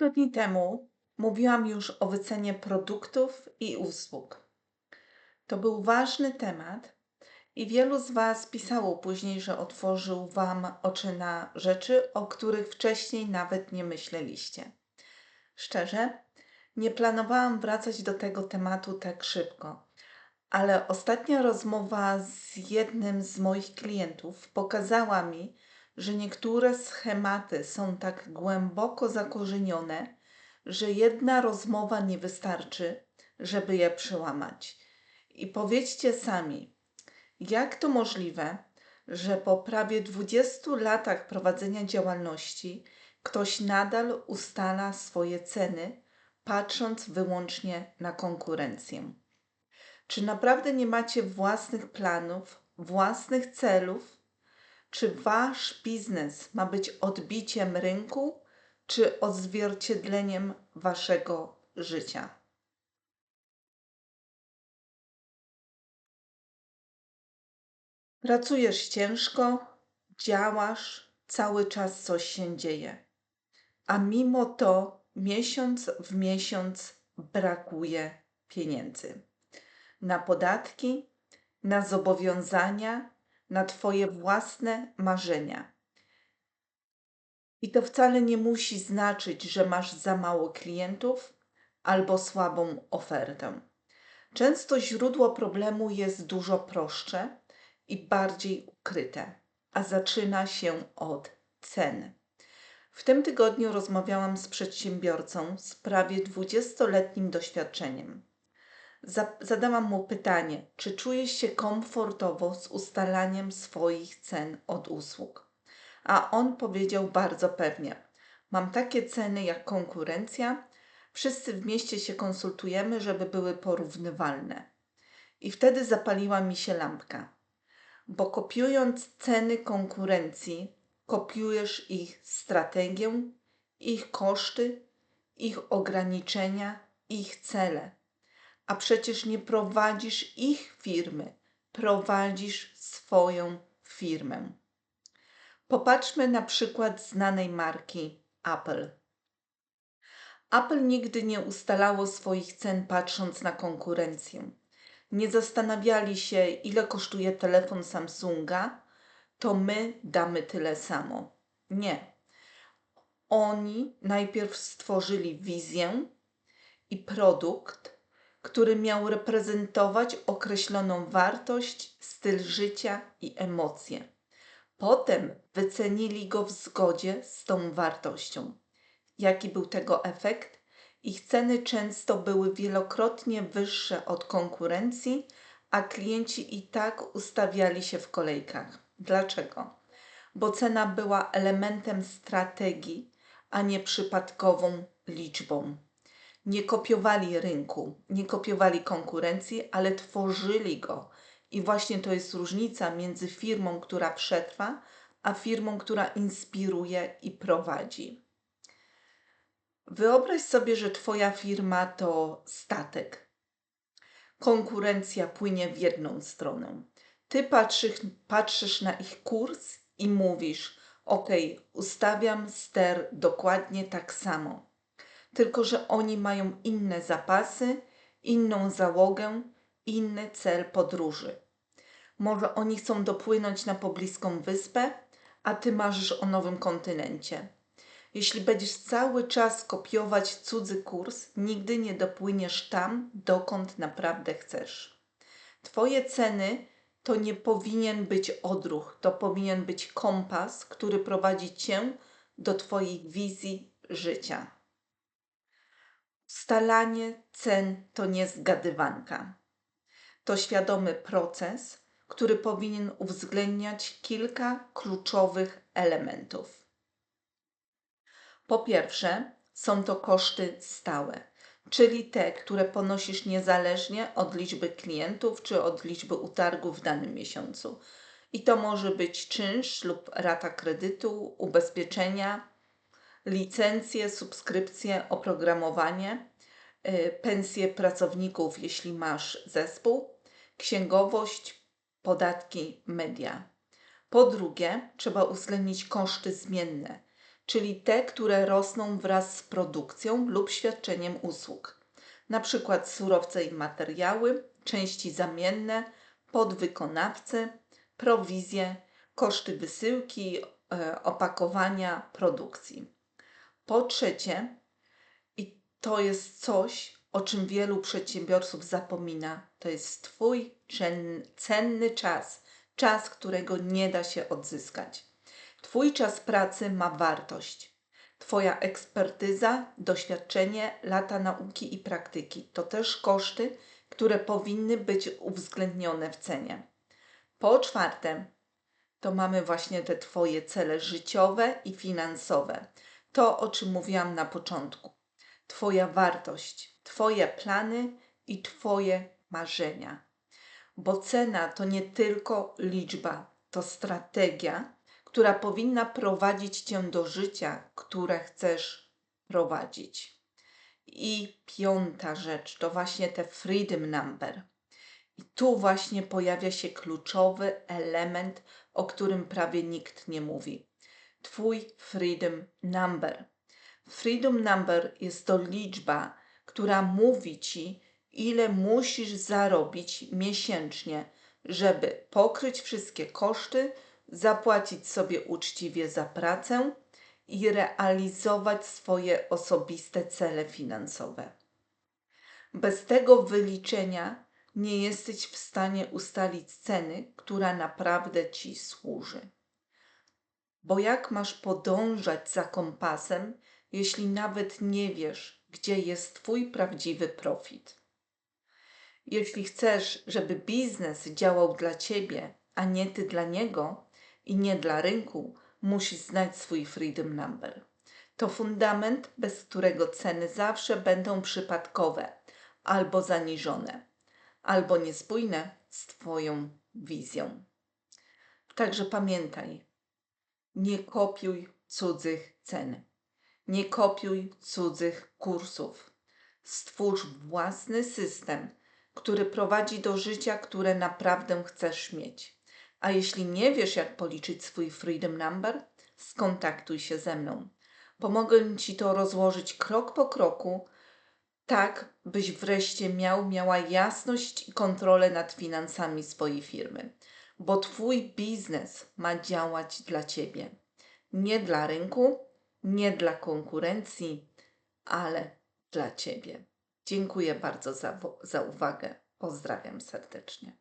tygodni temu mówiłam już o wycenie produktów i usług. To był ważny temat i wielu z Was pisało później, że otworzył Wam oczy na rzeczy, o których wcześniej nawet nie myśleliście. Szczerze, nie planowałam wracać do tego tematu tak szybko, ale ostatnia rozmowa z jednym z moich klientów pokazała mi, że niektóre schematy są tak głęboko zakorzenione, że jedna rozmowa nie wystarczy, żeby je przełamać. I powiedzcie sami, jak to możliwe, że po prawie 20 latach prowadzenia działalności ktoś nadal ustala swoje ceny, patrząc wyłącznie na konkurencję? Czy naprawdę nie macie własnych planów, własnych celów? Czy wasz biznes ma być odbiciem rynku, czy odzwierciedleniem waszego życia? Pracujesz ciężko, działasz, cały czas coś się dzieje, a mimo to miesiąc w miesiąc brakuje pieniędzy na podatki, na zobowiązania, na Twoje własne marzenia. I to wcale nie musi znaczyć, że masz za mało klientów albo słabą ofertę. Często źródło problemu jest dużo prostsze i bardziej ukryte, a zaczyna się od cen. W tym tygodniu rozmawiałam z przedsiębiorcą z prawie 20-letnim doświadczeniem. Zadałam mu pytanie, czy czujesz się komfortowo z ustalaniem swoich cen od usług? A on powiedział bardzo pewnie: Mam takie ceny jak konkurencja, wszyscy w mieście się konsultujemy, żeby były porównywalne. I wtedy zapaliła mi się lampka, bo kopiując ceny konkurencji, kopiujesz ich strategię, ich koszty, ich ograniczenia, ich cele a przecież nie prowadzisz ich firmy, prowadzisz swoją firmę. Popatrzmy na przykład znanej marki Apple. Apple nigdy nie ustalało swoich cen patrząc na konkurencję. Nie zastanawiali się, ile kosztuje telefon Samsunga, to my damy tyle samo. Nie. Oni najpierw stworzyli wizję i produkt, który miał reprezentować określoną wartość, styl życia i emocje. Potem wycenili go w zgodzie z tą wartością. Jaki był tego efekt? Ich ceny często były wielokrotnie wyższe od konkurencji, a klienci i tak ustawiali się w kolejkach. Dlaczego? Bo cena była elementem strategii, a nie przypadkową liczbą nie kopiowali rynku, nie kopiowali konkurencji, ale tworzyli go. I właśnie to jest różnica między firmą, która przetrwa, a firmą, która inspiruje i prowadzi. Wyobraź sobie, że Twoja firma to statek. Konkurencja płynie w jedną stronę. Ty patrzysz, patrzysz na ich kurs i mówisz: OK, ustawiam ster dokładnie tak samo tylko że oni mają inne zapasy, inną załogę, inny cel podróży. Może oni chcą dopłynąć na pobliską wyspę, a ty marzysz o nowym kontynencie. Jeśli będziesz cały czas kopiować cudzy kurs, nigdy nie dopłyniesz tam, dokąd naprawdę chcesz. Twoje ceny to nie powinien być odruch, to powinien być kompas, który prowadzi cię do Twoich wizji życia. Stalanie cen to nie zgadywanka. To świadomy proces, który powinien uwzględniać kilka kluczowych elementów. Po pierwsze, są to koszty stałe, czyli te, które ponosisz niezależnie od liczby klientów czy od liczby utargów w danym miesiącu. I to może być czynsz lub rata kredytu, ubezpieczenia, licencje, subskrypcje, oprogramowanie, y, pensje pracowników, jeśli masz zespół, księgowość, podatki, media. Po drugie, trzeba uwzględnić koszty zmienne, czyli te, które rosną wraz z produkcją lub świadczeniem usług, przykład surowce i materiały, części zamienne, podwykonawcy, prowizje, koszty wysyłki, e, opakowania, produkcji. Po trzecie, i to jest coś, o czym wielu przedsiębiorców zapomina, to jest Twój cenny czas, czas, którego nie da się odzyskać. Twój czas pracy ma wartość. Twoja ekspertyza, doświadczenie, lata nauki i praktyki to też koszty, które powinny być uwzględnione w cenie. Po czwarte, to mamy właśnie te Twoje cele życiowe i finansowe. To, o czym mówiłam na początku. Twoja wartość, Twoje plany i Twoje marzenia. Bo cena to nie tylko liczba, to strategia, która powinna prowadzić Cię do życia, które chcesz prowadzić. I piąta rzecz to właśnie te freedom number. I tu właśnie pojawia się kluczowy element, o którym prawie nikt nie mówi. Twój freedom number. Freedom number jest to liczba, która mówi ci, ile musisz zarobić miesięcznie, żeby pokryć wszystkie koszty, zapłacić sobie uczciwie za pracę i realizować swoje osobiste cele finansowe. Bez tego wyliczenia nie jesteś w stanie ustalić ceny, która naprawdę ci służy. Bo jak masz podążać za kompasem, jeśli nawet nie wiesz, gdzie jest Twój prawdziwy profit? Jeśli chcesz, żeby biznes działał dla Ciebie, a nie Ty dla niego i nie dla rynku, musisz znać swój freedom number. To fundament, bez którego ceny zawsze będą przypadkowe albo zaniżone, albo niespójne z Twoją wizją. Także pamiętaj, nie kopiuj cudzych cen. Nie kopiuj cudzych kursów. Stwórz własny system, który prowadzi do życia, które naprawdę chcesz mieć. A jeśli nie wiesz, jak policzyć swój Freedom Number, skontaktuj się ze mną. Pomogę Ci to rozłożyć krok po kroku, tak byś wreszcie miał, miała jasność i kontrolę nad finansami swojej firmy bo Twój biznes ma działać dla Ciebie. Nie dla rynku, nie dla konkurencji, ale dla Ciebie. Dziękuję bardzo za, za uwagę. Pozdrawiam serdecznie.